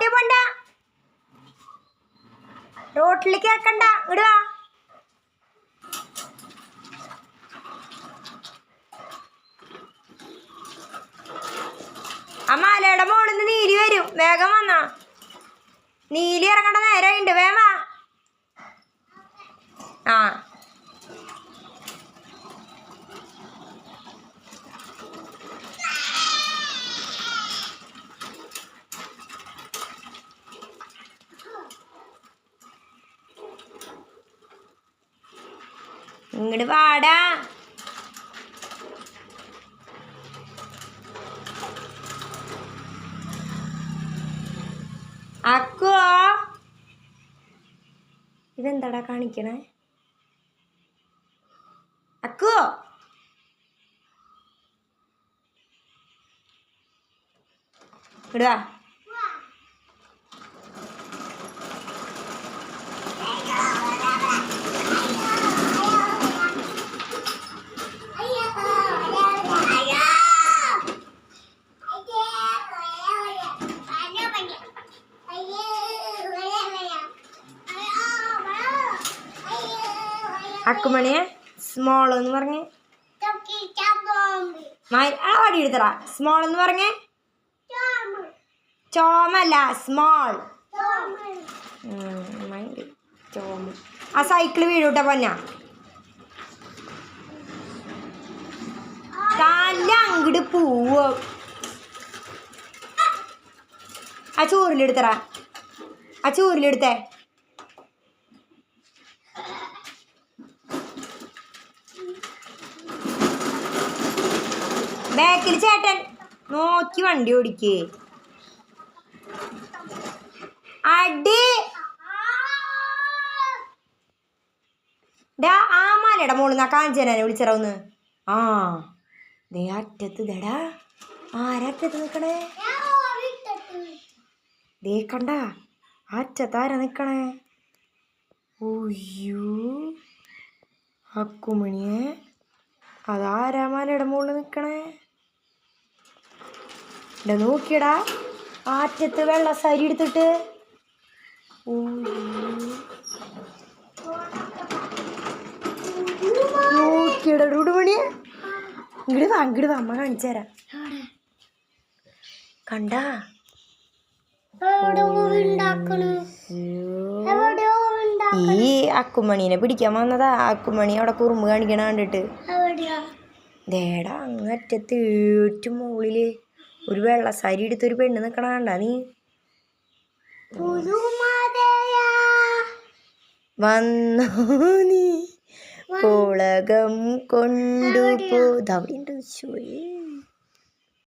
റോട്ടിൽ പോണ്ട. റോട്ടിലേക്ക് കേക്കണ്ട ഇടുക. വാ ആ മലയുടെ മുകളിൽ നിന്ന് നീലി വരും. വേഗം വന്നാ. നീലി ഇറങ്ങേണ്ട നേരമുണ്ട്. വേഗം വാ ആ ഇങ്ങട് വാടാ. അക്കോ. ഇതെന്താടാ കാണിക്കണേ? അക്കോ. ഇടുവാ അക്കുമണിയെ സ്മോൾ എന്ന് പറഞ്ഞേ. ആ വടി എടുത്തറ സ്മോൾ എന്ന് പറഞ്ഞേ. ചോമല്ല സ്മോൾ ചോമ. ആ സൈക്കിൾ വീഴൂട്ട പൊന്ന. തല്ല അങ്ങട് പൂവോ. ആ ചോറിലെടുത്തറ ആ ചോറിലെടുത്തേ. ബാക്കിൽ ചേട്ടൻ. നോക്കി വണ്ടി ഓടിക്കേ. അടി. ഡാ ആ മലയുടെ മോളിൽ നിന്ന് ആ കാഞ്ചനാനെ വിളിച്ചിറന്ന് ആ. ദേ അറ്റത്ത് ദടാ ആരറ്റത്ത് നിൽക്കണേ ദേ കണ്ട. അറ്റത്ത് ആരാ നിൽക്കണേ ഒയ്യോ ആ അതാരാ മലയുടെ മുകളിൽ നിൽക്കണേ ഇവിടെ നോക്കിയടാ. ആറ്റത്ത് വെള്ള സരി എടുത്തിട്ട്. നോക്കിയടാ മണിയെ ഇങ്ങട് വാ ഇങ്ങട് വാ അമ്മ കാണിച്ചു തരാം. കണ്ടാ? ഈ അക്കുമണീനെ പിടിക്കാൻ വന്നതാ. അക്കുമണി അവിടെ കുറുമ്പ് കാണിക്കണ കണ്ടിട്ട്. ദേടാ അങ്ങറ്റത്ത് ഏറ്റവും മുകളിൽ. ഒരു വെള്ള സാരി എടുത്തൊരു പെണ്ണ് നിക്കണാണ്ട നീ? വന്നു നീ. പുളകം കൊണ്ടുപോ അവിടെ ഉണ്ട്